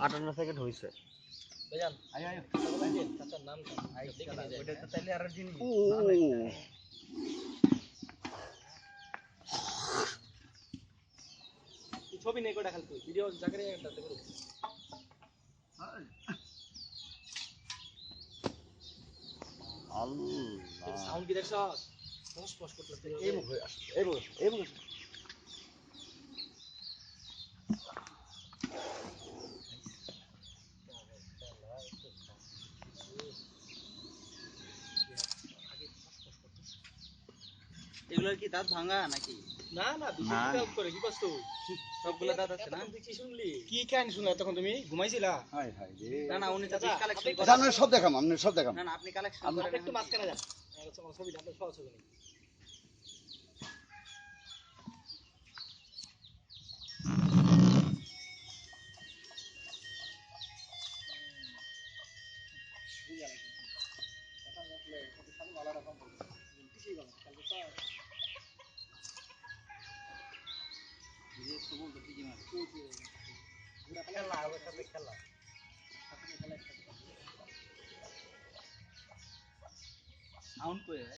আটান্ন সেকেন্ড হয়েছে ছবি নেই কোটা খালতো ভিডিও আল্লাহ। সাউন্ড কি দেখছ ফস ফস করতেছে এই মুখ হয়ে আসছে এই মুখ এই মুখ এগুলোর কি দাঁত ভাঙা নাকি? না না। হেল্প করে কি করছ সবগুলো দাঁত আছে না? শুনলি? কি কাহিনী শুনলা তখন তুমি? ঘুমাইছিলা? হায় হায় রে। না না উনি কালেকশন আপনি- করেন জানো সব দেখাম আপনি সব দেখাম। না না আপনি কালেকশন আপনি করেন একটু মাঝখানে যান। আহ, তোমার ছবিটা আপনার সহজ হবে না সাউন্ড করে